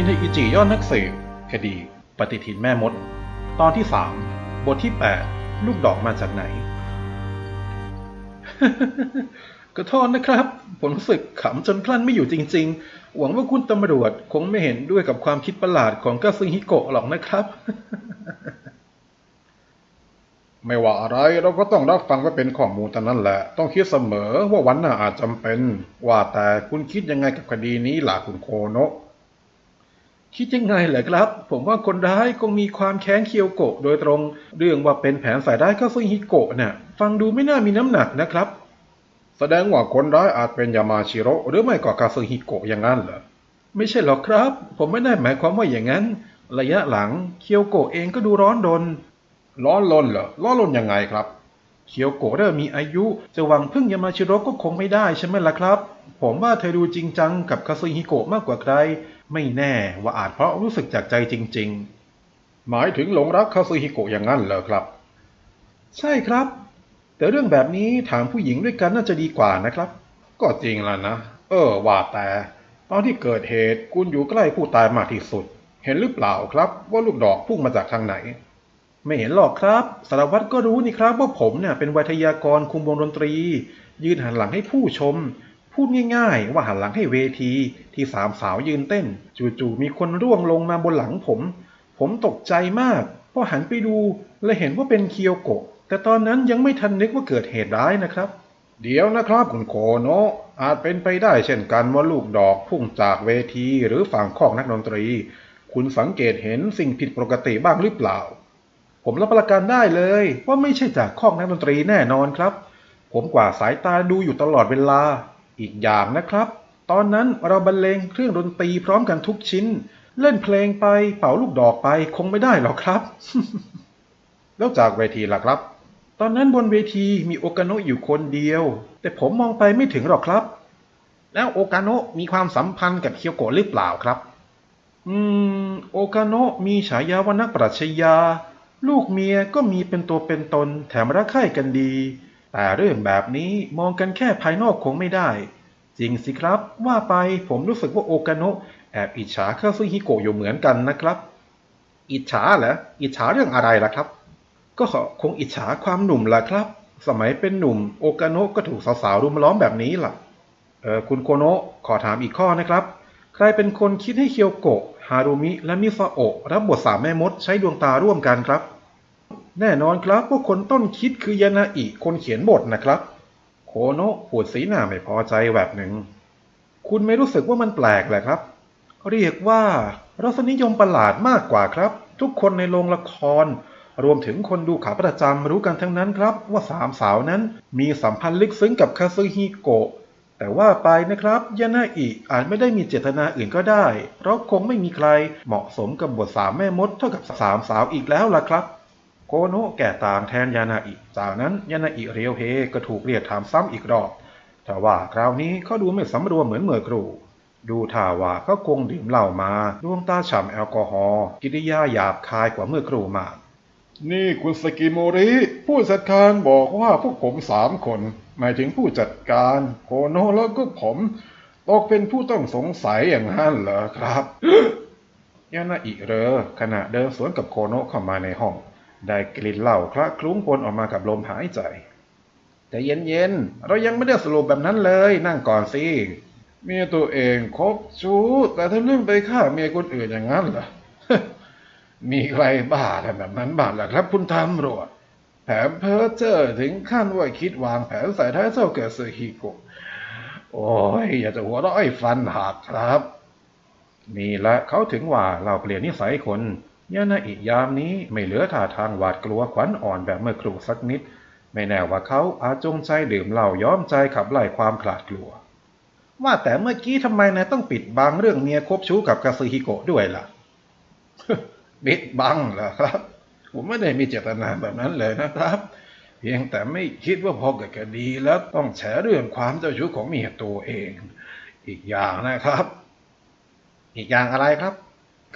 คินเดอิจิยอดนักสืบคดี ปฏิทินแม่มด ตอนที่สามบทที่8ลูกดอกมาจากไหนขอโทษนะครับ ผมรู้สึกขำจนกลั้นไม่อยู่จริง ๆ หวังว่าคุณตำรวจคงไม่เห็นด้วยกับความคิดประหลาดของกาซึฮิโกะหรอกนะครับ ไม่ว่าอะไรเราก็ต้องรับฟังไว้เป็นข้อมูลเท่นั้นแหละ ต้องคิดเสมอว่าวันหน้าอาจจำเป็น ว่าแต่คุณคิดยังไงกับคดีนี้ล่ะคุณโคโนะ คิดยังไงเหรอครับ ผมว่าคนร้ายคงมีความแค้นเคียวโกะโดยตรง เรื่องว่าเป็นแผนใส่ได้ายกาซึฮิโกะน่ะฟังดูไม่น่ามีน้ำหนักนะครับ แสดงว่าคนร้ายอาจเป็นยามาชิโร่หรือไม่ก็กาซึฮิโกะอย่างนั้นเหรอไม่ใช่หรอกครับ ผมไม่ได้หมายความว่าอย่างนั้น ระยะหลังเคียวโกะเองก็ดูร้อนรนร้อนลนเหรอร้อนลนยังไงครับเคียวโกะเริ่มมีอายุจะหวังพึ่งยามาชิโร่ก็คงไม่ได้ใช่ไหมล่ะครับ ผมว่าเธอดูจริงจังกับคาซึฮิโกะมากกว่าใคร ไม่แน่ว่าอาจเพราะรู้สึกจากใจจริง ๆ หมายถึงหลงรักคาซึฮิโกะอย่างนั้นเหรอครับ ใช่ครับ แต่เรื่องแบบนี้ถามผู้หญิงด้วยกันน่าจะดีกว่านะครับ ก็จริงแล้วนะ เออ ว่าแต่ ตอนที่เกิดเหตุคุณอยู่ใกล้ผู้ตายมากที่สุด เห็นหรือเปล่าครับ ว่าลูกดอกพุ่งมาจากทางไหน ไม่เห็นหรอกครับสารวัตรก็รู้นี่ครับว่าผมเนี่ยเป็นวิทยากรคุมวงดนตรี ยืนหันหลังให้ผู้ชม พูดง่ายๆ ว่าหันหลังให้เวทีที่สามสาวยืนเต้น จู่ๆมีคนร่วงลงมาบนหลังผม ผมตกใจมากพอหันไปดูและเห็นว่าเป็นเคียวโกะ แต่ตอนนั้นยังไม่ทันนึกว่าเกิดเหตุร้ายนะครับ เดี๋ยวนะครับคุณโคโนะอาจเป็นไปได้เช่นกันว่าลูกดอกพุ่งจากเวทีหรือฝั่งข้องนักดนตรี คุณสังเกตเห็นสิ่งผิดปกติบ้างหรือเปล่า ผมรับประกันได้เลยว่าไม่ใช่จากข้องนักดนตรีแน่นอนครับ ผมกว่าสายตาดูอยู่ตลอดเวลา อีกอย่างนะครับ ตอนนั้นเราบรรเลงเครื่องดนตรีพร้อมกันทุกชิ้น เล่นเพลงไปเป่าลูกดอกไปคงไม่ได้หรอกครับ แล้วจากเวทีล่ะครับ ตอนนั้นบนเวทีมีโอกาโนะอยู่คนเดียว แต่ผมมองไปไม่ถึงหรอกครับ แล้วโอกาโนะมีความสัมพันธ์กับเคียวโกะหรือเปล่าครับ อืม โอกาโนะมีฉายาว่านักปรัชญาลูกเมียก็มีเป็นตัวเป็นตนแถมรักใคร่กันดี แต่เรื่องแบบนี้มองกันแค่ภายนอกคงไม่ได้ จริงสิครับ ว่าไปผมรู้สึกว่าโอกาโนะแอบอิจฉาเคาซึฮิโกะอยู่เหมือนกันนะครับ อิจฉาเหรออิจฉาเรื่องอะไรล่ะครับ ก็คงอิจฉาความหนุ่มล่ะครับ สมัยเป็นหนุ่มโอกาโนะก็ถูกสาวๆรุมล้อมแบบนี้ล่ะเออคุณโคโนะขอถามอีกข้อนะครับ ใครเป็นคนคิดให้เคียวโกะฮารุมิและมิซาโอะรับบทสามแม่มดใช้ดวงตาร่วมกันครับ แน่นอนครับว่าคนต้นคิดคือยานาอิคนเขียนบทนะครับ โคโนะปวดสีหน้าไม่พอใจแบบหนึ่ง คุณไม่รู้สึกว่ามันแปลกเหรอครับ เรียกว่ารสนิยมประหลาดมากกว่าครับ ทุกคนในโรงละคร รวมถึงคนดูขาประจำรู้กันทั้งนั้นครับ ว่าสามสาวนั้นมีสัมพันธ์ลึกซึ้งกับคาซึฮิโกะแต่ว่าไปนะครับยานาอิอาจไม่ได้มีเจตนาอื่นก็ได้ เพราะคงไม่มีใครเหมาะสมกับบทสามแม่มดเท่ากับสามสาวอีกแล้วล่ะครับ โคโนะแก่ต่างแทนยานาอิ จากนั้นยานาอิเรียวเฮก็ถูกเรียกถามซ้ำอีกรอบ แต่ว่าคราวนี้เขาดูไม่สำรวมเหมือนเมื่อครูดูท่าว่าเขาคงดื่มเหล้ามา ดวงตาฉ่ำแอลกอฮอล์กิริยาหยาบคายกว่าเมื่อครูมาก นี่คุณสกิโมริ ผู้จัดการบอกว่าพวกผมสามคน หมายถึงผู้จัดการโคโนะแล้วก็ผม ตกเป็นผู้ต้องสงสัยอย่างนั้นเหรอครับยานาอิเรอขณะเดินสวนกับโคโนะเข้ามาในห้อง ได้กลิ่นเหล้าคละคลุ้งปนออกมากับลมหายใจแต่เย็นๆ เรายังไม่ได้สรุปแบบนั้นเลย นั่งก่อนสิ เมียตัวเองคบชู้ แต่ทะลึ่งไปฆ่าเมียคนอื่นอย่างนั้นเหรอ มีใครบ้าทำแบบนั้นบ้างล่ะครับ คุณตำรวจแถมเพ้อเจ้อถึงขั้นว่าคิดวางแผนใส่ท้ายเจ้าเกิดสึฮิโกโอ้ย อย่าจะหัวเราะไอ้ฟันหักครับ นี่แหละเขาถึงว่าเราเปลี่ยนนิสัยคน ยานาอิยามนี้ไม่เหลือท่าทางหวาดกลัวขวัญอ่อนแบบเมื่อครู่สักนิด ไม่แน่ว่าเขาอาจจงใจดื่มเหล้าย้อมใจขับไล่ความขลาดกลัว ว่าแต่เมื่อกี้ทำไมนายต้องปิดบังเรื่องเมียคบชู้กับคาซึฮิโกะด้วยล่ะบิดบังเหรอครับ ผมไม่ได้มีเจตนาแบบนั้นเลยนะครับ เพียงแต่ไม่คิดว่าพอเกิดคดีแล้วต้องแฉเรื่องความเจ้าชู้ของเมียตัวเอง อีกอย่างนะครับ อีกอย่างอะไรครับ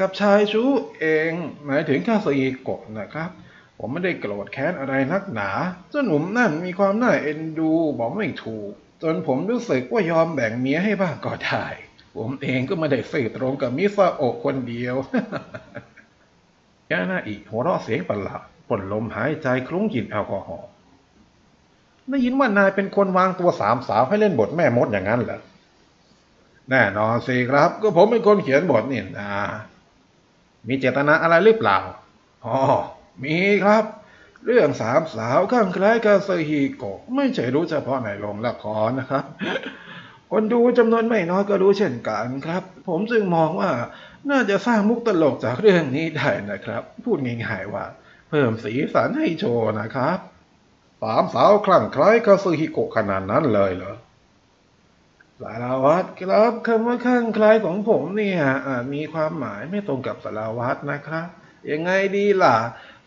กับชายชู้เองหมายถึงคาซึฮิโกะนะครับ ผมไม่ได้โกรธแค้นอะไรนักหนาเจ้าหนุ่มนั่นมีความน่าเอ็นดูบอกไม่ถูก จนผมรู้สึกว่ายอมแบ่งเมียให้บ้างก็ได้ผมเองก็ไม่ได้สื่อตรงกับมิซาโอะคนเดียวยานาอิหัวเราะเสียงประหลาดปลดลมหายใจคลุ้งกลิ่นแอลกอฮอล์ได้ยินว่านายเป็นคนวางตัวสามสาวให้เล่นบทแม่มดอย่างนั้นเหรอ แน่นอนสิครับ ก็ผมเป็นคนเขียนบทนี่นะ มีเจตนาอะไรหรือเปล่าอ๋อมีครับ เรื่องสามสาวข้างคล้ายกาเซฮิโกไม่ใช่รู้เฉพาะในโรงละครนะครับ คนดูจำนวนไม่น้อยก็รู้เช่นกันครับ ผมจึงมองว่าน่าจะสร้างมุกตลกจากเรื่องนี้ได้นะครับ พูดง่ายๆว่า เพิ่มสีสันให้โชว์นะครับสามสาวคลั่งคล้ายคาซึฮิโกะขนาดนั้นเลยเหรอ สารวัตรครับคำว่าข้างคล้ายของผมเนี่ยอาจมีความหมายไม่ตรงกับสารวัตรนะครับยังไงดีล่ะ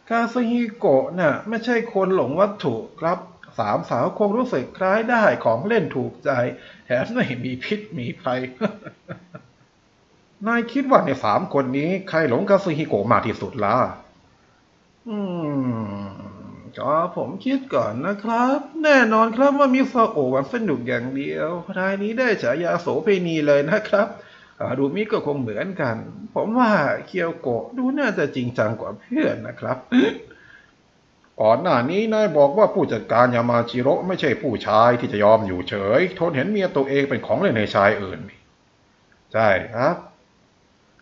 คาซาฮิโกะน่ะไม่ใช่คนหลงวัตถุครับสามสาวคงรู้สึกคล้ายได้ของเล่นถูกใจแถมไม่มีพิษมีภัยนายคิดว่าในสามคนนี้ ใครหลงคาซึฮิโกะมากที่สุดล่ะอืม ก็ผมคิดก่อนนะครับ แน่นอนครับว่ามิซาโอวันสนุกอย่างเดียวรายนี้ได้ฉายาโสเพณีเลยนะครับดูมิก็คงเหมือนกัน ผมว่าเคียวโกะดูน่าจะจริงจังกว่าเพื่อนนะครับ ก่อนหน้านี้นายบอกว่าผู้จัดการยามาชิโร่ไม่ใช่ผู้ชายที่จะยอมอยู่เฉย ทนเห็นเมียตัวเองเป็นของเล่นในชายอื่น ใช่ครับ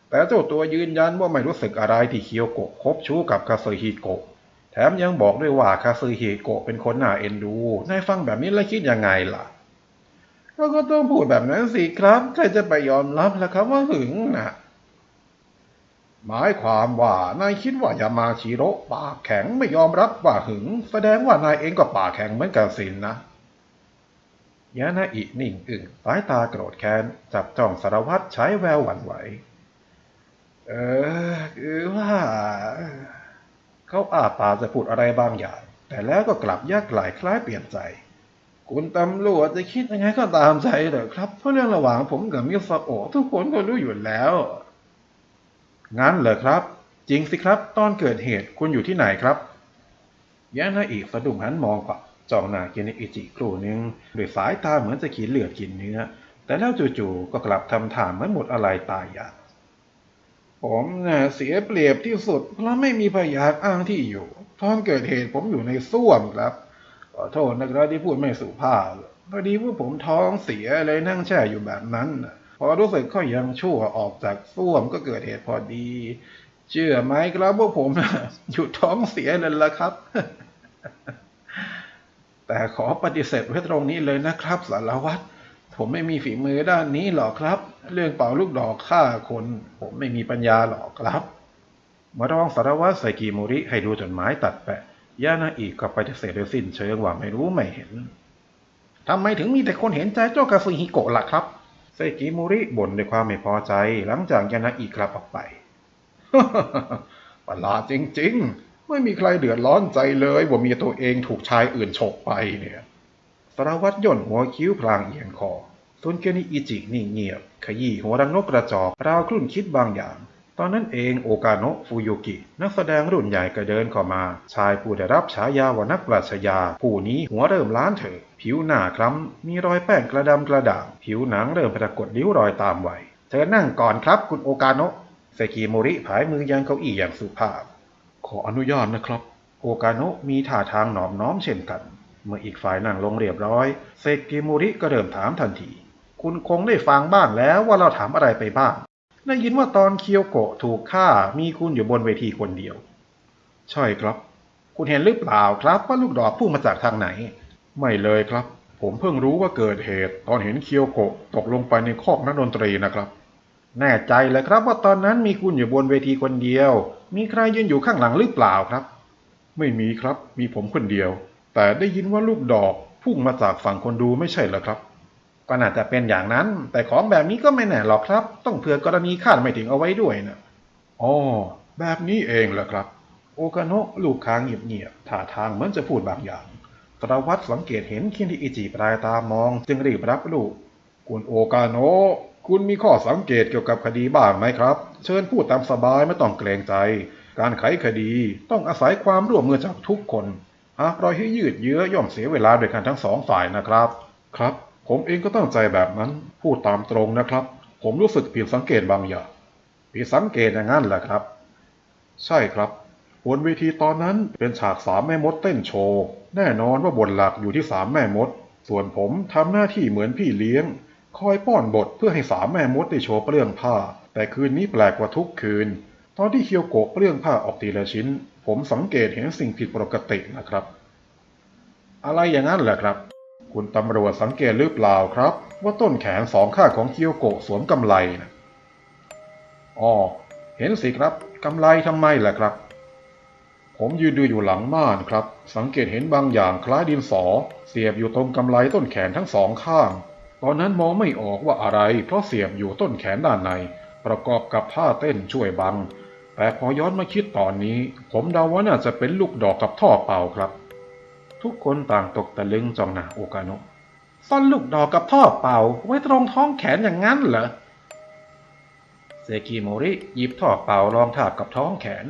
แต่เจ้าตัวยืนยันว่าไม่รู้สึกอะไรที่เคียวโกะคบชู้กับคาเซฮิโกะ แถมยังบอกด้วยว่าคาซึฮิโกะเป็นคนน่าเอ็นดู นายฟังแบบนี้แล้วคิดยังไงล่ะเราก็ต้องพูดแบบนั้นสิครับ ใครจะไปยอมรับล่ะครับว่าหึงนะหมายความว่านายคิดว่ายามาชิโร่ปากแข็งไม่ยอมรับว่าหึง แสดงว่านายเองก็ปากแข็งเหมือนกันสินนะยานาอินิ่งอึ้งสายตาโกรธแค้นจับจ้องสารวัตรใช้แววหวั่นไหว เออคือว่า เขาอาปากจะพูดอะไรบางอย่าง แต่แล้วก็กลับยักไหลคล้ายเปลี่ยนใจ คุณตำรวจจะคิดยังไงก็ตามใจเถอะครับ เพราะเรื่องระหว่างผมกับมิซาโอทุกคนก็รู้อยู่แล้ว งั้นเหรอครับ จริงสิครับ ตอนเกิดเหตุคุณอยู่ที่ไหนครับยานาอิสะดุ้งหันมองขวาจ้องหน้าเกเนอิจิครู่หนึ่งด้วยสายตาเหมือนจะขีดเลือดกินเนื้อ แต่แล้วจู่ๆก็กลับทำท่าเหมือนหมดอะไรตายอย่าก ผมน่ะเสียเปรียบที่สุดเพราะไม่มีพยานอ้างที่อยู่ ตอนเกิดเหตุผมอยู่ในส้วมครับ ขอโทษนะครับที่พูดไม่สุภาพพอดีว่าผมท้องเสียเลยนั่งแช่อยู่แบบนั้นพอรู้สึกก็ยังชั่วออกจากส้วมก็เกิดเหตุพอดี เชื่อไหมครับว่าผมน่ะหยุดท้องเสียเลยละครับ แต่ขอปฏิเสธไว้ตรงนี้เลยนะครับสารวัตร ผมไม่มีฝีมือด้านนี้หรอกครับ เรื่องเป่าลูกดอกฆ่าคน ผมไม่มีปัญญาหรอกครับ มารองสารวัตรไซกิโมริให้ดูจดหมายตัดแปะยานาอิก็ปฏิเสธโดยสิ้นเชิงว่าไม่รู้ไม่เห็นทำไมถึงมีแต่คนเห็นใจเจ้ากาซุฮิโกะล่ะครับไซกิโมริบ่นด้วยความไม่พอใจ หลังจากยานาอิกลับออกไปประหลาดจริง ๆ ไม่มีใครเดือดร้อนใจเลยว่าเมียตัวเองถูกชายอื่นฉกไปเนี่ย สารวัตรย่นหัวคิ้วพลางเอียงคอส่วนเกนิอิจินิ่งเงียบ ขยี้หัวรังนกกระจอกราวครุ่นคิดบางอย่าง ตอนนั้นเองโอกาโนะฟูยุกิ นักแสดงรุ่นใหญ่ก็เดินเข้ามา ชายผู้ได้รับฉายาว่านักปราชญา ผู้นี้หัวเริ่มล้านเถอะผิวหน้าคล้ำ มีรอยแป้งกระดำกระด่าง ผิวหนังเริ่มปรากฏริ้วรอยตามวัยเชิญนั่งก่อนครับคุณโอกาโนะเซกิโมริผายมือยังเก้าอี้อย่างสุภาพ ขออนุญาตนะครับ โอกาโนะมีท่าทางหนอบน้อมเช่นกัน เมื่ออีกฝ่ายนั่งลงเรียบร้อย เซกิโมริก็เริ่มถามทันที คุณคงได้ฟังบ้างแล้วว่าเราถามอะไรไปบ้าง ได้ยินว่าตอนเคียวโกะถูกฆ่ามีคุณอยู่บนเวทีคนเดียว ใช่ครับ คุณเห็นหรือเปล่าครับว่าลูกดอกพุ่งมาจากทางไหน ไม่เลยครับ ผมเพิ่งรู้ว่าเกิดเหตุ ตอนเห็นเคียวโกะตกลงไปในคอกนักดนตรีนะครับ แน่ใจเลยครับว่าตอนนั้นมีคุณอยู่บนเวทีคนเดียว มีใครยืนอยู่ข้างหลังหรือเปล่าครับ ไม่มีครับ มีผมคนเดียว แต่ได้ยินว่าลูกดอกพุ่งมาจากฝั่งคนดูไม่ใช่เหรอครับ ก็น่าจะเป็นอย่างนั้น แต่ของแบบนี้ก็ไม่แน่หรอกครับ ต้องเผื่อกรณีคาดไม่ถึงเอาไว้ด้วยนะอ๋อแบบนี้เองเหรอครับ โอกาโนะลูกค้างเงียบๆท่าทางเหมือนจะพูดบางอย่างสารวัตรสังเกตเห็นคินที่อิจิปลายตามอง จึงรีบรับลูก คุณโอกาโนะคุณมีข้อสังเกตเกี่ยวกับคดีบ้างไหมครับ เชิญพูดตามสบายไม่ต้องเกรงใจ การไขคดีต้องอาศัยความร่วมมือจากทุกคน หากปล่อยให้ยืดเยื้อย่อมเสียเวลาโดวยกันทั้งสองฝ่ายนะครับ ครับ ผมเองก็ตั้งใจแบบนั้น พูดตามตรงนะครับผผมรู้สึกผิดสังเกตบางอย่าง ผิดสังเกตอย่างนั้นเหรอครับ ใช่ครับบนเวทีตอนนั้นเป็นฉากสามแม่มดเต้นโชว์แน่นอนว่าบทหลักอยู่ที่สามแม่มด ส่วนผมทำหน้าที่เหมือนพี่เลี้ยง คอยป้อนบทเพื่อให้สามแม่มดได้โชว์เปลื้องผ้า แต่คืนนี้แปลกกว่าทุกคืน ตอนที่เคียวโกะเปลื้องผ้าออกทีละชิ้น ผมสังเกตเห็นสิ่งผิดปกตินะครับ อะไรอย่างนั้นเหรอครับ คุณตำรวจสังเกตหรือเปล่าครับ ว่าต้นแขนสองข้างของเคียวโกะสวมกำไลนะอ๋อเห็นสิครับกำไลทำไมล่ะครับ ผมยืนดูอยู่หลังม่านครับ สังเกตเห็นบางอย่างคล้ายดินสอ เสียบอยู่ตรงกำไลต้นแขนทั้งสองข้าง ตอนนั้นมองไม่ออกว่าอะไร เพราะเสียบอยู่ต้นแขนด้านใน ประกอบกับผ้าเต้นช่วยบัง แต่พอย้อนมาคิดตอนนี้ ผมเดาว่าน่าจะเป็นลูกดอกกับท่อเป่าครับ ทุกคนต่างตกตะลึงจ้องหน้าโอกาโนะซ่อนลูกดอกกับท่อเป่า ไว้ตรงท้องแขนอย่างนั้นเหรอเซกิโมริหยิบท่อเป่ารองทาบกับท้องแขน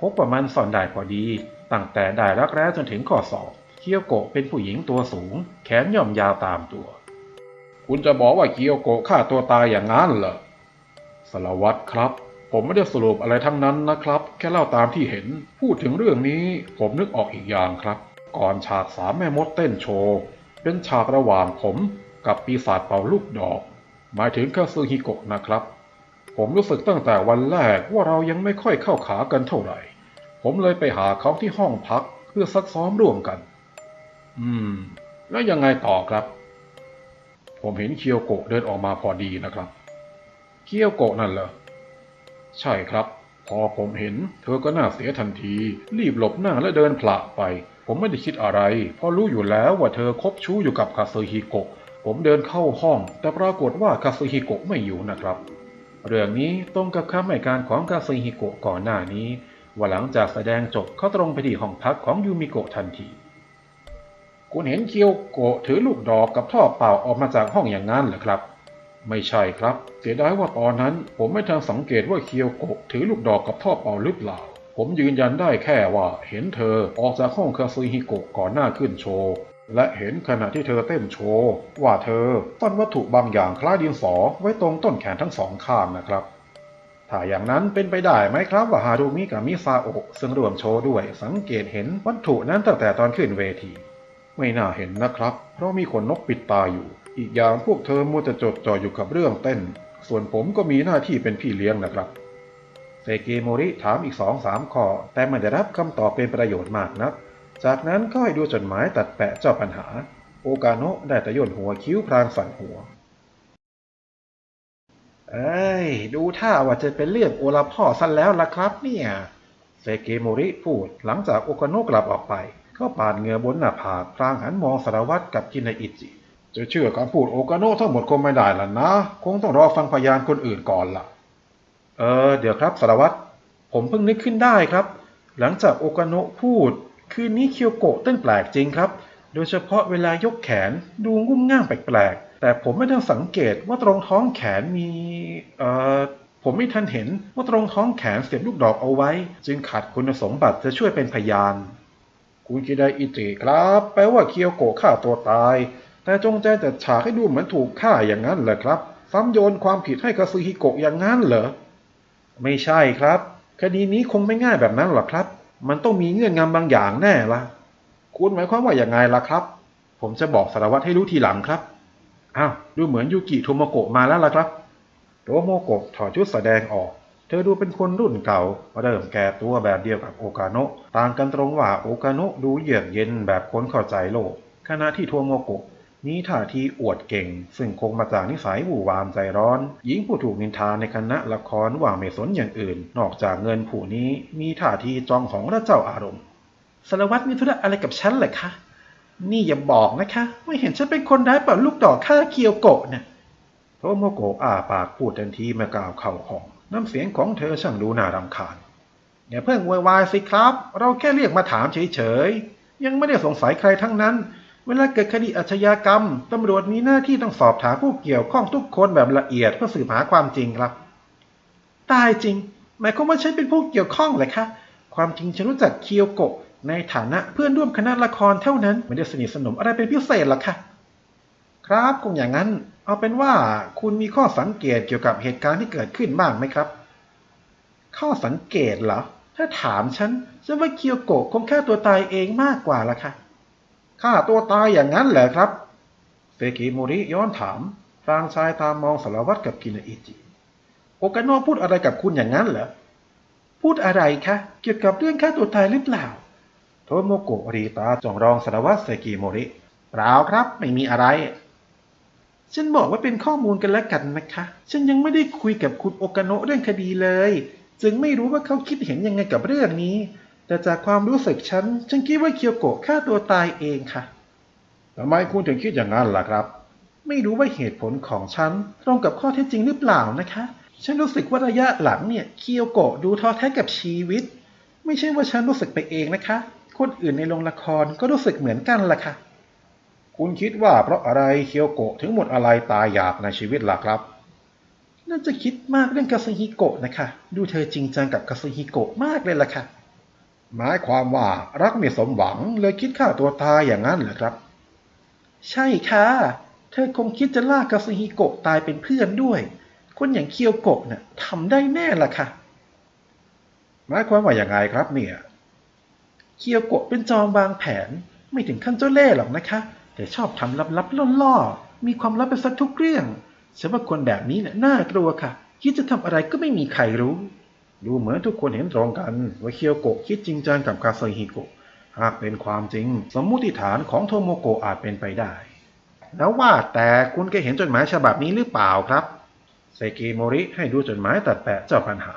พบว่ามันซ่อนได้พอดี ตั้งแต่ได้รักแร้จนถึงข้อศอกเคียวโกะเป็นผู้หญิงตัวสูง แขนย่อมยาวตามตัว คุณจะบอกว่าเคียวโกะฆ่าตัวตายอย่างนั้นเหรอสารวัตรครับ ผมไม่ได้สรุปอะไรทั้งนั้นนะครับ แค่เล่าตามที่เห็น พูดถึงเรื่องนี้ผมนึกออกอีกอย่างครับ ก่อนฉากสามแม่มดเต้นโชว์ เป็นฉากระหว่างผมกับปีศาจเป่าลูกดอก หมายถึงคาซึฮิโกะนะครับ ผมรู้สึกตั้งแต่วันแรกว่าเรายังไม่ค่อยเข้าขากันเท่าไหร่ ผมเลยไปหาเขาที่ห้องพักเพื่อซักซ้อมร่วมกัน อืม แล้วยังไงต่อครับ ผมเห็นเคียวโกะเดินออกมาพอดีนะครับ เคียวโกะนั่นเหรอ ใช่ครับ พอผมเห็น เธอก็น่าเสียทันที รีบหลบหน้าและเดินผละไป ผมไม่ได้คิดอะไร เพราะรู้อยู่แล้วว่าเธอคบชู้อยู่กับคาซึฮิโกะผมเดินเข้าห้อง แต่ปรากฏว่าคาซึฮิโกะไม่อยู่นะครับ เรื่องนี้ตรงกับคำให้การของคาซึฮิโกะก่อนหน้านี้ว่าหลังจากแสดงจบเขาตรงไปที่ห้องพักของยูมิโกะทันที คุณเห็นเคียวโกะถือลูกดอกกับท่อเป่าออกมาจากห้องอย่างนั้นเหรอครับ ไม่ใช่ครับ เสียดายว่าตอนนั้น ผมไม่ทันสังเกตว่าเคียวโกะถือลูกดอกกับท่อเปล่าหรือเปล่า ผมยืนยันได้แค่ว่าเห็นเธอออกจากห้องคาซึฮิโกะก่อนหน้าขึ้นโชว์และเห็นขณะที่เธอเต้นโชว์ว่าเธอต้อนวัตถุบางอย่างคล้ายดินสอไว้ตรงต้นแขนทั้งสองข้างนะครับ ถ้าอย่างนั้นเป็นไปได้ไหมครับว่าฮารุมิกับมิซาโอะซึ่งรวมโชว์ด้วยสังเกตเห็นวัตถุนั้นตั้งแต่ตอนขึ้นเวที ไม่น่าเห็นนะครับ เพราะมีขนนกปิดตาอยู่ อีกอย่างพวกเธอมัวแต่จดจ่ออยู่กับเรื่องเต้น ส่วนผมก็มีหน้าที่เป็นพี่เลี้ยงนะครับเซเกโมริถามอีกสองสามข้อ แต่ไม่ได้รับคำตอบเป็นประโยชน์มากนัก จากนั้นก็ให้ดูจดหมายตัดแปะเจ้าปัญหา โอกาโนะได้แต่ย่นหัวคิ้วพรางสั่นหัว เอ้ย ดูท่าว่าจะเป็นเรื่องโอลาพ่อสั้นแล้วล่ะครับเนี่ยเซเกโมริพูดหลังจากโอกาโนะกลับออกไป ก็ปาดเงือบนหน้าผากพลางหันมองสารวัตรกับกินาอิจิ จะเชื่อการพูดโอกาโนะทั้งหมดคงไม่ได้ล่ะนะ คงต้องรอฟังพยานคนอื่นก่อนล่ะ เออ เดี๋ยวครับสารวัตร ผมเพิ่งนึกขึ้นได้ครับ หลังจากโอกาโนะพูด คืนนี้เคียวโกะเต้นแปลกจริงครับ โดยเฉพาะเวลายกแขนดูงุ่มง่ามแปลกๆ แต่ผมไม่ทันสังเกตว่าตรงท้องแขนมี เอ่อ ผมไม่ทันเห็นว่าตรงท้องแขนเสียบลูกดอกเอาไว้ จึงขาดคุณสมบัติจะช่วยเป็นพยาน คุณคิดได้อิจิครับ แปลว่าเคียวโกะฆ่าตัวตาย แต่จงใจจัดฉากให้ดูเหมือนถูกฆ่าอย่างนั้นเหรอครับ ซ้ำโยนความผิดให้คาซึฮิโกะอย่างนั้นเหรอ ไม่ใช่ครับ คดีนี้คงไม่ง่ายแบบนั้นหรอกครับ มันต้องมีเงื่อนงำบางอย่างแน่ละคุณหมายความว่าอย่างไงล่ะครับ ผมจะบอกสารวัตรให้รู้ทีหลังครับ อ้าว ดูเหมือนยูกิโทโมโกะมาแล้วล่ะครับโทโมโกะถอดชุดแสดงออก เธอดูเป็นคนรุ่นเก่าเริ่มแก่ตัวแบบเดียวกับโอกาโนะต่างกันตรงว่าโอกาโนะดูเยือกเย็นแบบคนเข้าใจโลก ขณะที่โทโมโกะ มีท่าทีอวดเก่ง ซึ่งคงมาจากนิสัยหู่วามใจร้อน หญิงผู้ถูกนินทาในคณะละครว่าไม่สนอย่างอื่น นอกจากเงินผู้นี้มีท่าทีจองของพระเจ้าอารมณ์สารวัตรมีธุระอะไรกับฉันเหรอคะ นี่อย่าบอกนะคะ ไม่เห็นฉันเป็นคนร้ายเปล่าลูกดอกฆ่าเคียวโกะเนี่ยโทโมโกะอ้าปากพูดทันทีเมื่อกล่าวเข้าห้อง น้ำเสียงของเธอช่างดูน่ารำคาญอย่าเพิ่งโวยวายสิครับ เราแค่เรียกมาถามเฉยๆ ยังไม่ได้สงสัยใครทั้งนั้น เวลาเกิดคดีอาชญากรรมตำรวจมีหน้าที่ต้องสอบถามผู้เกี่ยวข้องทุกคนแบบละเอียดเพื่อสืบหาความจริงครับ ตายจริง หมายความว่าฉันเป็นผู้เกี่ยวข้องเลยคะความจริงฉันรู้จักเคียวโกะในฐานะเพื่อนร่วมคณะละครเท่านั้นไม่ได้สนิทสนมอะไรเป็นพิเศษหรอกค่ะ ครับคงอย่างนั้น เอาเป็นว่าคุณมีข้อสังเกตเกี่ยวกับเหตุการณ์ที่เกิดขึ้นบ้างไหมครับ ข้อสังเกตเหรอถ้าถามฉันฉันว่าเคียวโกะคงฆ่าตัวตายเองมากกว่าละค่ะ ฆ่าตัวตายอย่างนั้นเหรอครับ เซกิโมริย้อนถามพรางชายตามมองสารวัตรกับกินอิจิ โอกาโนะพูดอะไรกับคุณอย่างนั้นเหรอ พูดอะไรคะ เกี่ยวกับเรื่องฆ่าตัวตายหรือเปล่า โทโมโกะรีตาจ้องรองสารวัตรเซกิโมริ เปล่าครับ ไม่มีอะไร ฉันบอกว่าเป็นข้อมูลกันแล้วกันนะคะ ฉันยังไม่ได้คุยกับคุณโอกาโนะเรื่องคดีเลย จึงไม่รู้ว่าเขาคิดเห็นยังไงกับเรื่องนี้ แต่จากความรู้สึกฉัน ฉันคิดว่าเคียวโกะฆ่าตัวตายเองค่ะ ทำไมคุณถึงคิดอย่างนั้นล่ะครับ ไม่รู้ว่าเหตุผลของฉันตรงกับข้อเท็จจริงหรือเปล่านะคะ ฉันรู้สึกว่าระยะหลังเนี่ยเคียวโกะดูท้อแท้กับชีวิต ไม่ใช่ว่าฉันรู้สึกไปเองนะคะ คนอื่นในโรงละครก็รู้สึกเหมือนกันล่ะค่ะ คุณคิดว่าเพราะอะไรเคียวโกะถึงหมดอะไรตายอยากในชีวิตล่ะครับ น่าจะคิดมากเรื่องคาซึฮิโกะนะคะ ดูเธอจริงจังกับคาซึฮิโกะมากเลยล่ะค่ะ หมายความว่ารักไม่สมหวังเลยคิดฆ่าตัวตายอย่างนั้นเหรอครับ ใช่ค่ะ เธอคงคิดจะลากคาซึฮิโกะตายเป็นเพื่อนด้วย คนอย่างเคียวโกะน่ะทำได้แน่ล่ะค่ะ หมายความว่าอย่างไงครับเนี่ยเคียวโกะเป็นจอมวางแผน ไม่ถึงขั้นเจ้าเล่ห์หรอกนะคะ แต่ชอบทำลับๆล่อๆมีความลับไปซะทุกเรื่องฉันว่าคนแบบนี้เนี่ยน่ากลัวค่ะ คิดจะทำอะไรก็ไม่มีใครรู้ ดูเหมือนทุกคนเห็นตรงกันว่าเคียวโกะคิดจริงจังกับคาเซฮิโกะ หากเป็นความจริง สมมุติฐานของโทโมโกะอาจเป็นไปได้ แล้วว่าแต่คุณก็เห็นจดหมายฉบับนี้หรือเปล่าครับเซกิโมริให้ดูจดหมายตัดแปะเจ้าปัญหา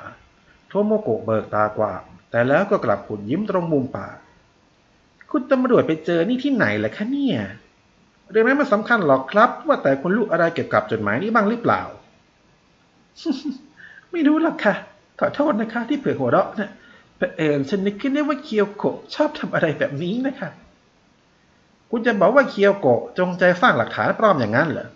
โทโมโกะเบิกตากว้างแต่แล้วก็กลับขุดยิ้มตรงมุมปากคุณตำรวจไปเจอนี่ที่ไหนล่ะคะเนี่ยเรื่องนั้นมันสำคัญหรอกครับ ว่าแต่คุณรู้อะไรเกี่ยวกับจดหมายนี้บ้างหรือเปล่า ไม่รู้หรอกค่ะ ขอโทษนะคะที่เผื่อหัวเราะนะเผอิญฉันนึกขึ้นได้ว่าเคียวโกะชอบทำอะไรแบบนี้นะคะ คุณจะบอกว่าเคียวโกะจงใจสร้างหลักฐานปลอมอย่างนั้นเหรอ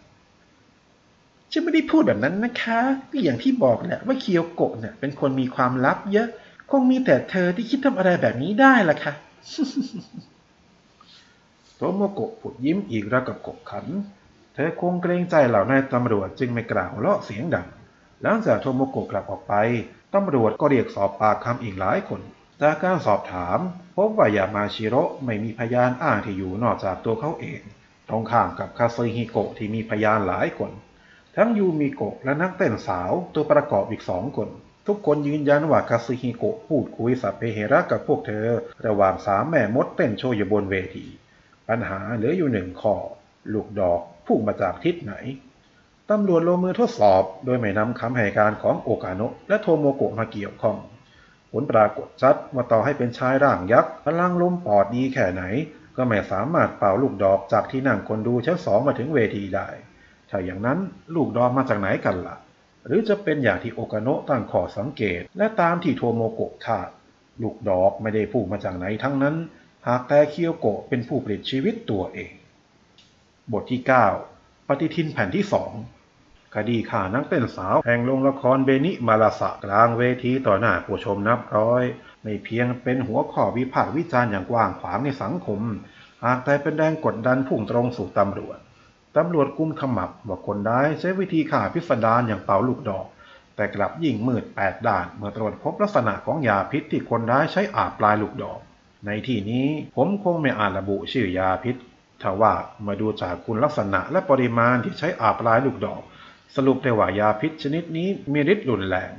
ฉันไม่ได้พูดแบบนั้นนะคะก็อย่างที่บอกแหละว่าเคียวโกะเนี่ยเป็นคนมีความลับเยอะ คงมีแต่เธอที่คิดทำอะไรแบบนี้ได้ล่ะค่ะโทโมโกะผุดยิ้มอีกระกับกบขัน เธอคงเกรงใจเหล่านายตำรวจจึงไม่กล่าวเลาะเสียงดัง หลังจากโทโมโกะกลับออกไป ตำรวจก็เรียกสอบปากคำอีกหลายคน จากการสอบถาม พบว่ายามาชิโร่ไม่มีพยานอ้างที่อยู่นอกจากตัวเขาเอง ตรงข้ามกับคาเซฮิโกะที่มีพยานหลายคน ทั้งยูมิโกะและนักเต้นสาวตัวประกอบอีกสองคน ทุกคนยืนยันว่าคาซึฮิโกะพูดคุยสัพเพเหระกับพวกเธอ ระหว่างสามแม่มดเต้นโชว์อยู่บนเวที ปัญหาเหลืออยู่หนึ่งข้อลูกดอกพุ่งมาจากทิศไหน ตำรวจลงมือทดสอบโดยไม่นำคำให้การของโอกาโนะและโทโมโกะมาเกี่ยวข้อง ผลปรากฏชัดว่าต่อให้เป็นชายร่างยักษ์พลังลมปอดดีแค่ไหน ก็ไม่สามารถเป่าลูกดอกจากที่นั่งคนดูชั้นสองมาถึงเวทีได้ ถ้าอย่างนั้นลูกดอกมาจากไหนกันล่ะ หรือจะเป็นอย่างที่โอกาโนะตั้งข้อสังเกต และตามที่โทโมโกะคาด ลูกดอกไม่ได้พุ่งมาจากไหนทั้งนั้น หากแต่เคียวโกะเป็นผู้ผลิตชีวิตตัวเอง บทที่ 9 ปฏิทินแผ่นที่สอง คดีฆ่านักเต้นสาว แห่งโรงละครเบนิมาลาสะกลางเวทีต่อหน้าผู้ชมนับร้อย ไม่เพียงเป็นหัวข้อวิพากษ์วิจารณ์อย่างกว้างขวางในสังคมหากแต่เป็นแรงกดดันพุ่งตรงสู่ตำรวจ ตำรวจกุมขมับว่าคนร้ายใช้วิธีฆ่าพิสดารอย่างเป่าลูกดอก แต่กลับยิ่งมืดแปดด้านเมื่อตรวจพบลักษณะของยาพิษที่คนร้ายใช้อาบปลายลูกดอก ในที่นี้ผมคงไม่อาจระบุชื่อยาพิษถ้าว่ามาดูจากคุณลักษณะและปริมาณที่ใช้อาบปลายลูกดอก สรุปได้ว่ายาพิษชนิดนี้มีฤทธิ์รุนแรง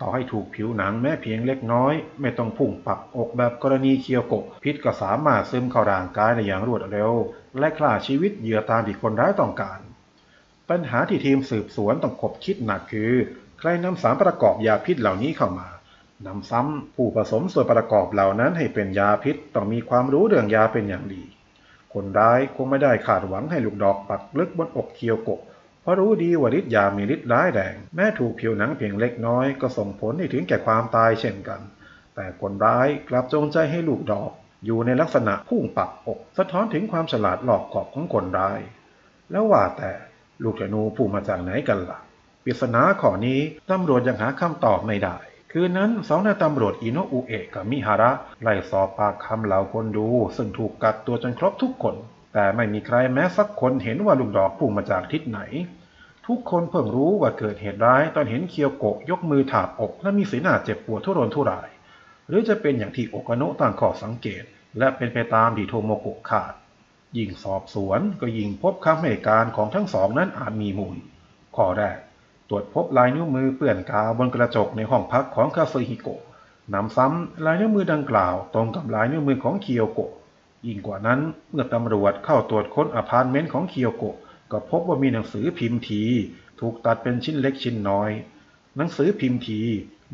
ต่อให้ถูกผิวหนังแม้เพียงเล็กน้อย ไม่ต้องพุ่งปักอกแบบกรณีเคียวโกะพิษก็สามารถซึมเข้าร่างกายได้อย่างรวดเร็ว และฆ่าชีวิตเหยื่อตามที่คนร้ายต้องการ ปัญหาที่ทีมสืบสวนต้องคบคิดหนักคือ ใครนำสารประกอบยาพิษเหล่านี้เข้ามานำซ้ำผู้ผสมส่วนประกอบเหล่านั้นให้เป็นยาพิษต้องมีความรู้เรื่องยาเป็นอย่างดี คนร้ายคงไม่ได้คาดหวังให้ลูกดอกปักลึกบนอกเคียวโก เพราะรู้ดีว่าฤทธิ์ยามีฤทธิ์ร้ายแรง แม้ถูกผิวหนังเพียงเล็กน้อยก็ส่งผลให้ถึงแก่ความตายเช่นกัน แต่คนร้ายกลับจงใจให้ลูกดอก อยู่ในลักษณะพุ่งปักอก สะท้อนถึงความฉลาดหลอกกอบของคนร้าย แล้วว่าแต่ลูกธนูพุ่งมาจากไหนกันล่ะปริศนาข้อนี้ตำรวจยังหาคำตอบไม่ได้ คืนนั้นสองนายตำรวจอิโนอุเอะกับมิฮาระไล่สอบปากคำเหล่าคนดู ซึ่งถูกกักตัวจนครบทุกคน แต่ไม่มีใครแม้สักคนเห็นว่าลูกดอกพุ่งมาจากทิศไหน ทุกคนเพิ่งรู้ว่าเกิดเหตุร้ายตอนเห็นเคียวโกะยกมือถาบอกและมีสีหน้าเจ็บปวดทุรนทุราย หรือจะเป็นอย่างที่โอกโนะตั้งข้อสังเกต และเป็นไปตามที่โทโมโกะคาด ยิ่งสอบสวนก็ยิ่งพบคำให้การของทั้งสองนั้นอาจมีมูล ข้อแรก ตรวจพบลายนิ้วมือเปื้อนกาวบนกระจกในห้องพักของคาเซฮิโกะนำซ้ำลายนิ้วมือดังกล่าว ตรงกับลายนิ้วมือของเคียวโกะ ยิ่งกว่านั้นเมื่อตำรวจเข้าตรวจค้นอพาร์ตเมนต์ของเคียวโกะก็พบว่ามีหนังสือพิมพ์ที ถูกตัดเป็นชิ้นเล็กชิ้นน้อย หนังสือพิมพ์ที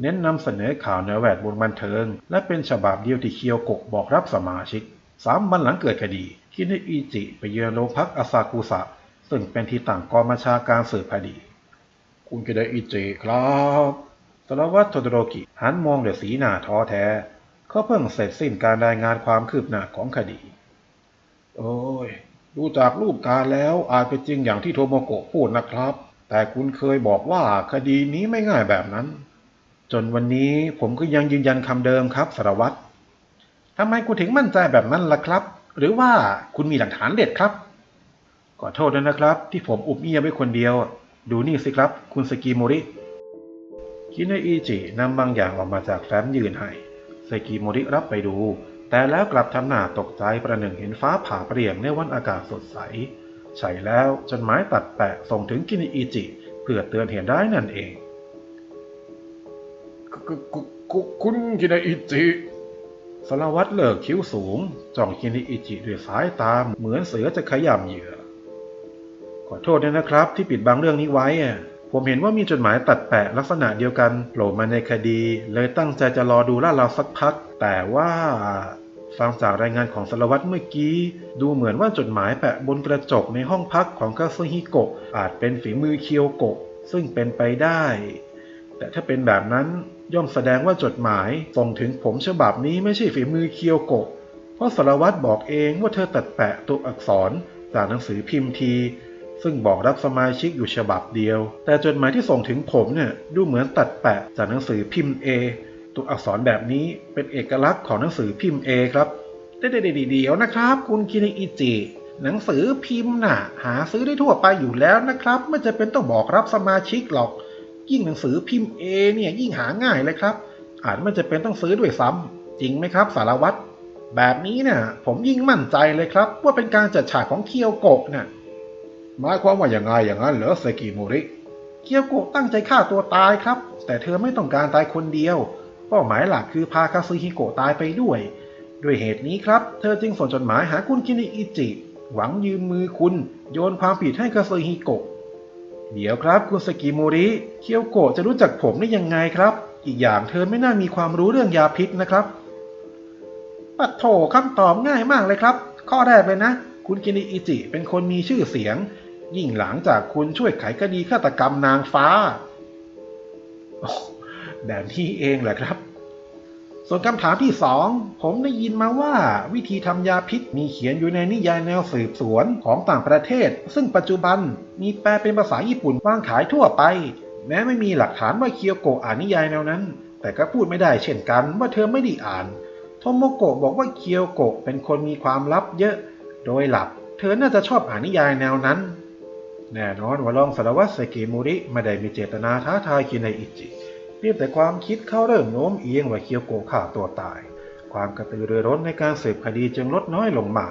เน้นนำเสนอข่าวในแวดวงบันเทิง และเป็นฉบับเดียวที่เคียวโกะบอกรับสมาชิกสามวันหลังเกิดคดีที่นอิจิไปเยือนโรงพักอาซากุสะซึ่งเป็นที่ตั้งกองบัญชาการสืบคดี คุณคิดอิจิครับสารวัตรโทโดโรกิหันมองด้วยสีหน้าท้อแท้ เขาเพิ่งเสร็จสิ้นการรายงานความคืบหน้าของคดี โอ้ย ดูจากรูปการแล้วอาจเป็นจริงอย่างที่โทโมโกะพูดนะครับ แต่คุณเคยบอกว่าคดีนี้ไม่ง่ายแบบนั้น จนวันนี้ผมก็ยังยืนยันคำเดิมครับสารวัตรทำไมคุณถึงมั่นใจแบบนั้นล่ะครับ หรือว่าคุณมีหลักฐานเด็ดครับ ขอโทษด้วยนะครับ ที่ผมอุบเงียบไว้คนเดียว ดูนี่สิครับ คุณสกิโมริ คินาอิจินำบางอย่างออกมาจากแฟ้มยืนให้ สกิโมริรับไปดู แต่แล้วกลับทำหน้าตกใจประหนึ่งเห็นฟ้าผ่าเปรี่ยงในวันอากาศสดใส ใช่แล้วจดหมายตัดแปะส่งถึงคินาอิจิ เพื่อเตือนเหตุร้ายนั่นเอง คุคุคุคุณคิดอิจิสารวัตรเลิกคิ้วสูงจ้องคินิอิจิด้วยสายตาเหมือนเสือจะขย่ำเหยื่อ ขอโทษด้วยนะครับที่ปิดบังเรื่องนี้ไว้อะ ผมเห็นว่ามีจดหมายตัดแปะลักษณะเดียวกันโผล่มาในคดี เลยตั้งใจจะรอดูล่าเราสักพัก แต่ว่าฟังจากรายงานของสารวัตรเมื่อกี้ ดูเหมือนว่าจดหมายแปะบนกระจกในห้องพักของคาซึฮิโกะอาจเป็นฝีมือเคียวโกะซึ่งเป็นไปได้ แต่ถ้าเป็นแบบนั้นย่อมแสดงว่าจดหมายส่งถึงผมฉบับนี้ไม่ใช่ฝีมือเคียวโกะเพราะสารวัตรบอกเองว่าเธอตัดแปะตัวอักษรจากหนังสือพิมพ์ที ซึ่งบอกรับสมาชิกอยู่ฉบับเดียว แต่จดหมายที่ส่งถึงผมเนี่ยดูเหมือนตัดแปะจากหนังสือพิมพ์ A ตัวอักษรแบบนี้เป็นเอกลักษณ์ของหนังสือพิมพ์ A ครับเดี๋ยวๆๆเดี๋ยวนะครับ คุณคินิอิจิหนังสือพิมพ์น่ะ หาซื้อได้ทั่วไปอยู่แล้วนะครับไม่จะเป็นต้องบอกรับสมาชิกหรอก ยิ่งหนังสือพิมพ์ A เนี่ยยิ่งหาง่ายเลยครับอาจไม่จะเป็นต้องซื้อด้วยซ้ำจริงไหมครับสารวัตรแบบนี้เนี่ยผมยิ่งมั่นใจเลยครับ ว่าเป็นการจัดฉากของเคียวโกะน่ะ หมายความว่าอย่างไงอย่างนั้นเหรอเซกิโมริเคียวโกะตั้งใจฆ่าตัวตายครับ แต่เธอไม่ต้องการตายคนเดียว เป้าหมายหลักคือพาคาซึฮิโกะตายไปด้วย ด้วยเหตุนี้ครับ เธอจึงส่งจดหมายหาคุณคินิอิจิ หวังยืมมือคุณ โยนความผิดให้คาซึฮิโกะ เดี๋ยวครับคุณสกิโมริ เคียวโกะจะรู้จักผมได้ยังไงครับ อีกอย่างเธอไม่น่ามีความรู้เรื่องยาพิษนะครับ ปัดโถคำตอบง่ายมากเลยครับ ข้อแรกเลยนะ คุณกินิอิจิเป็นคนมีชื่อเสียง ยิ่งหลังจากคุณช่วยไขคดีฆาตกรรมนางฟ้า แบบนี้เองแหละครับ ส่วนคำถามที่สองผมได้ยินมาว่าวิธีทำยาพิษมีเขียนอยู่ในนิยายแนวสืบสวนของต่างประเทศ ซึ่งปัจจุบันมีแปลเป็นภาษาญี่ปุ่นวางขายทั่วไป แม้ไม่มีหลักฐานว่าเคียวโกะอ่านนิยายแนวนั้น แต่ก็พูดไม่ได้เช่นกันว่าเธอไม่ได้อ่านโทโมโกะบอกว่าเคียวโกะเป็นคนมีความลับเยอะ โดยหลักเธอน่าจะชอบอ่านนิยายแนวนั้น แน่นอนว่ารองสารวัตรเซกิมูริไม่ได้มีเจตนาท้าทายคินไดอิจิเพียงแต่ความคิดเขาเริ่มโน้มเอียงว่าเคียวโกะฆ่าตัวตาย ความกระตือรือร้นในการสืบคดีจึงลดน้อยลงมา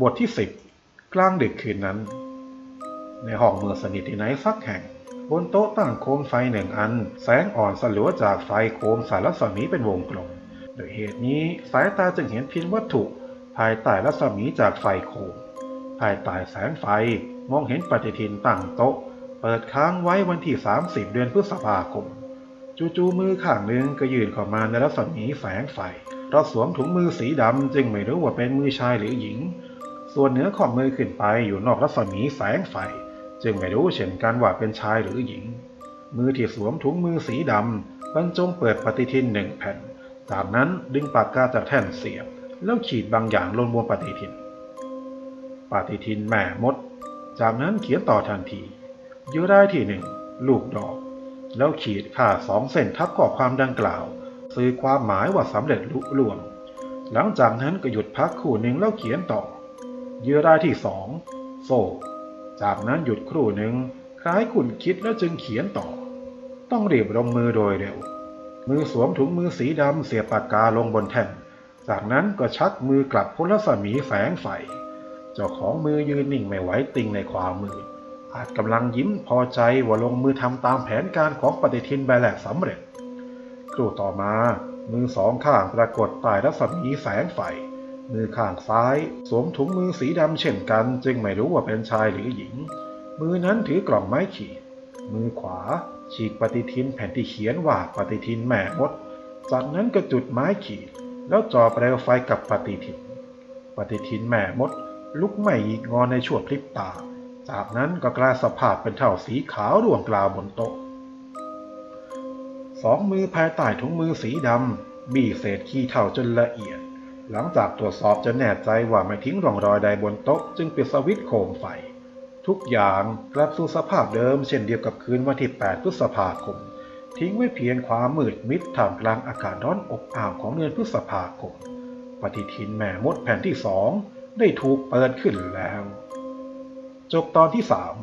บทที่ 10 กลางดึกคืนนั้น ในห้องเมือสนิทที่ไหนสักแห่ง บนโต๊ะตั้งโคมไฟหนึ่งอัน แสงอ่อนสลัวจากไฟโคมสารรัศมีเป็นวงกลมโดยเหตุนี้สายตาจึงเห็นเพียงวัตถุ ภายใต้รัศมีจากไฟโคม ภายใต้แสงไฟมองเห็นปฏิทินตั้งโต๊ะ เปิดค้างไว้วันที่ 30 เดือนพฤษภาคม จู่ๆมือข้างหนึ่งก็ยื่นเข้ามาในรัศมีแสงไฟเราสวมถุงมือสีดำจึงไม่รู้ว่าเป็นมือชายหรือหญิง ส่วนเหนือข้อมือขึ้นไปอยู่นอกรัศมีแสงไฟ จึงไม่รู้เช่นกันว่าเป็นชายหรือหญิง มือที่สวมถุงมือสีดำบรรจงเปิดปฏิทินหนึ่งแผ่น จากนั้นดึงปากกาจากแท่นเสียบ แล้วขีดบางอย่างลงบนปฏิทิน ปฏิทินแม่มด จากนั้นเขียนต่อทันทีเยอะได้ที่หนึ่งลูกดอก แล้วขีดค่าสองเส้นทับข้อความดังกล่าว สื่อความหมายว่าสำเร็จลุล่วง หลังจากนั้นก็หยุดพักคู่หนึ่งแล้วเขียนต่อเยื่อรายที่สองโซ่จากนั้นหยุดครู่หนึ่งคล้ายขุนคิดแล้วจึงเขียนต่อ ต้องรีบลงมือโดยเร็ว มือสวมถุงมือสีดำเสียบปากกาลงบนแท่น จากนั้นก็ชักมือกลับพลสมีแสงไฟ เจ้าของมือยืนนิ่งไม่ไหวติงในความมืดอาจกำลังยิ้มพอใจว่าลงมือทำตามแผนการของปฏิทินใบแลกสำเร็จครู่ต่อมา มือสองข้างปรากฏใต้รัศมีแสงไฟ มือข้างซ้ายสวมถุงมือสีดำเช่นกัน จึงไม่รู้ว่าเป็นชายหรือหญิง มือนั้นถือกล่องไม้ขีด มือขวาฉีกปฏิทินแผ่นที่เขียนว่าปฏิทินแม่มด จากนั้นก็จุดไม้ขีด แล้วจ่อเปลวไฟกับปฏิทิน ปฏิทินแม่มด ลุกไหม้อีกงอนในชั่วพริบตา จากนั้นก็กลายสภาพเป็นเท่าสีขาวร่วงกลาวบนโต๊ะ สองมือภายใต้ถุงมือสีดำบี้เศษขี้เท่าจนละเอียด หลังจากตรวจสอบจนแน่ใจว่าไม่ทิ้งร่องรอยใดบนโต๊ะ จึงปิดสวิตช์โคมไฟ ทุกอย่างกลับสู่สภาพเดิมเช่นเดียวกับคืนวันที่ 8 พฤษภาคม ทิ้งไว้เพียงความมืดมิดท่ามกลางอากาศร้อนอบอ้าวของเดือนพฤษภาคม ปฏิทินแม่มดแผ่นที่สอง ได้ถูกเปิดขึ้นแล้ว จบตอนที่สาม